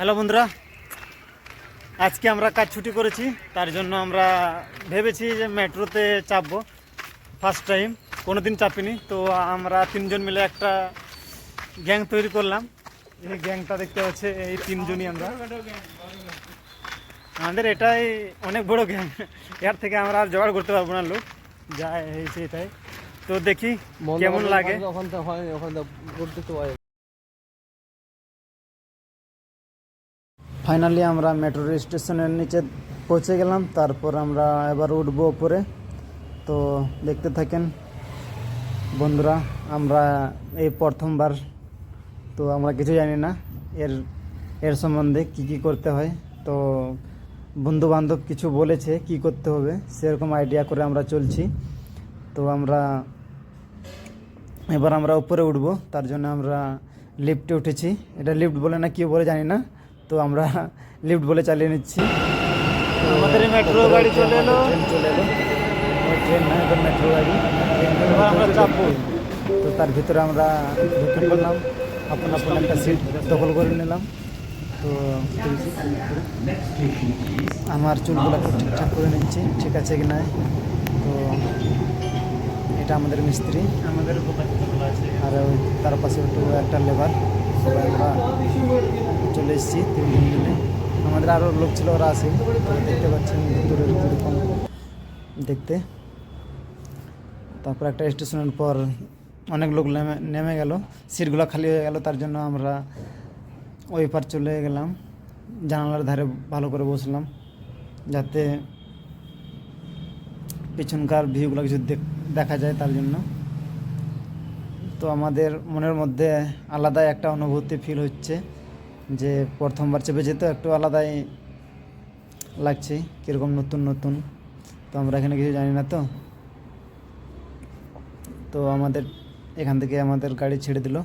Hello বন্ধুরা আজকে আমরা কাজ ছুটি করেছি তার জন্য আমরা ভেবেছি যে মেট্রোতে চাপবো ফার্স্ট টাইম কোনো দিন চাপিনি তো আমরা তিনজন মিলে একটা গ্যাং তৈরি করলাম এই গ্যাংটা দেখতে হচ্ছে এই তিনজনই আমরা। আমাদের এটাই অনেক বড় গ্যাং এর থেকে আমরা আর জোগাড় করতে পারব না লোক যা হয়েছে এটাই। তো দেখি কেমন লাগে। ওখান থেকে হয় ওখান থেকে ফাইনালি আমরা মেট্রো স্টেশনের নিচে পৌঁছে গেলাম, তারপর আমরা এবার উঠবো উপরে। তো দেখতে থাকেন বন্ধুরা, আমরা এই প্রথমবার, তো আমরা কিছু জানি না এর এর সম্বন্ধে কি কি করতে হয়। তো বন্ধু বান্ধব কিছু বলেছে কি করতে হবে, সেরকম আইডিয়া করে আমরা চলছি। তো আমরা, এবার আমরা উপরে উঠবো, তার জন্য আমরা লিফটে উঠেছি। এটা লিফট বলে না কি বলে জানি না। তো আমরা লিফট বলে চালিয়ে নিচ্ছি। আমাদের মেট্রো গাড়ি চলে এলো। চলে এলো। ট্রেন না মেট্রো গাড়ি। আমরা চাপবো। তো তার ভিতরে আমরা ঢুকে পড়লাম আপন আপন একটা সিট দখল করে নিলাম। তো আমার চুলগুলো ঠিকঠাক করে নিচ্ছি। ঠিক আছে কি না তো এটা আমাদের মিস্ত্রি। আমাদের আর ওই তার পাশে একটু একটা লেবার সবাই আমরা চলে এসেছি তিনজন মিলে আমাদের আরও লোক ছিল, ওরা আসে দেখতে পাচ্ছেন ভিতরে কীরকম দেখতে। তারপর একটা স্টেশনের পর অনেক লোক নেমে নেমে গেল। সিটগুলো খালি হয়ে গেল, তার জন্য আমরা ওই পার চলে গেলাম। জানালার ধারে ভালো করে বসলাম, যাতে পিছনকার ভিউগুলো কিছু দেখ- যায় তার জন্য। তো আমাদের মনের মধ্যে আলাদাই একটা অনুভূতি ফিল হচ্ছে। যে প্রথমবার চেপে তো একটু আলাদাই লাগছে, কীরকম নতুন নতুন। তো আমরা এখানে কিছু জানি না তো। তো আমাদের, এখান থেকে আমাদের গাড়ি ছেড়ে দিল।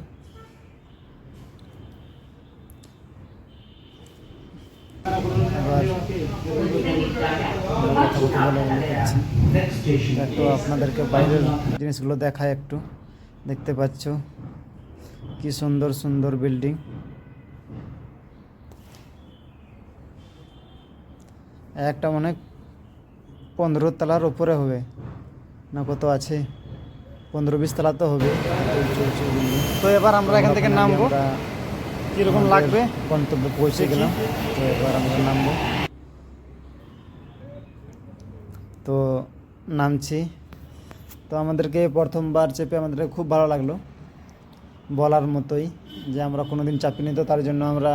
একটু আপনাদেরকে বাইরের জিনিসগুলো দেখায় একটু। দেখতে পাচ্ছ কি সুন্দর সুন্দর বিল্ডিং। একটা মনে পনেরো তলার উপরে হবে। না কত আছে? পনেরো বিশ তলা তো হবে। তো এবার আমরা এখান থেকে নামবো। কীরকম লাগবে? গন্তব্যে পৌঁছে গেলাম। তো এবার আমরা নামবো। তো নামছি। তো আমাদেরকে প্রথমবার চেপে আমাদের খুব ভালো লাগল। বলার মতোই যে আমরা কোনো দিন চাপিনি তো তার জন্য আমরা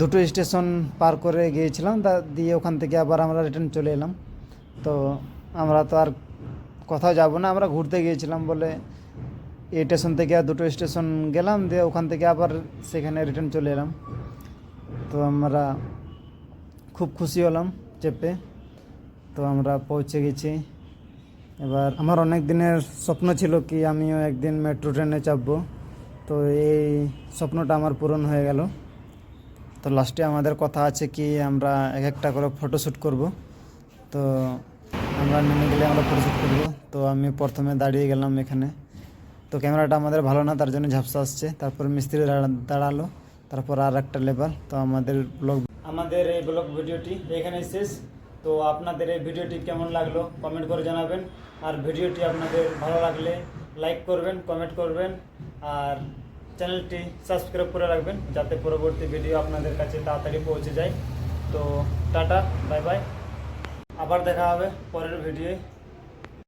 দুটো স্টেশন পার করে গিয়েছিলাম, তা দিয়ে ওখান থেকে আবার আমরা রিটার্ন চলে এলাম। তো আমরা তো আর কোথাও যাব না, আমরা ঘুরতে গিয়েছিলাম বলে এই স্টেশন থেকে আর দুটো স্টেশন গেলাম, দিয়ে ওখান থেকে আবার সেখানে রিটার্ন চলে এলাম। তো আমরা খুব খুশি হলাম চেপে। তো আমরা পৌঁছে গেছি। এবার আমার অনেক দিনের স্বপ্ন ছিল কি আমিও একদিন মেট্রো ট্রেনে চাপবো। তো এই স্বপ্নটা আমার পূরণ হয়ে গেল। তো লাস্টে আমাদের কথা আছে কি, আমরা এক একটা করে ফটোশ্যুট করব। তো আমরা নেমে গেলে আমরা ফটোশ্যুট করব। তো আমি প্রথমে দাঁড়িয়ে গেলাম এখানে। তো ক্যামেরাটা আমাদের ভালো না, তার জন্য ঝাপসা আসছে। তারপর মিস্ত্রি দাঁড়া- দাঁড়াল। তারপর আর একটা লেবার তো আমাদের ব্লগ আমাদের এই ব্লগ ভিডিওটি এখানে শেষ। তো আপনাদের এই ভিডিওটি কেমন লাগল কমেন্ট করে জানাবেন। আর ভিডিওটি আপনাদের ভালো লাগলে লাইক করবেন কমেন্ট করবেন। আর চ্যানেলটি সাবস্ক্রাইব করে রাখবেন, যাতে পরবর্তী ভিডিও আপনাদের কাছে তাড়াতাড়ি পৌঁছে যায়। তো টাটা, বাই বাই। আবার দেখা হবে পরের ভিডিওয়।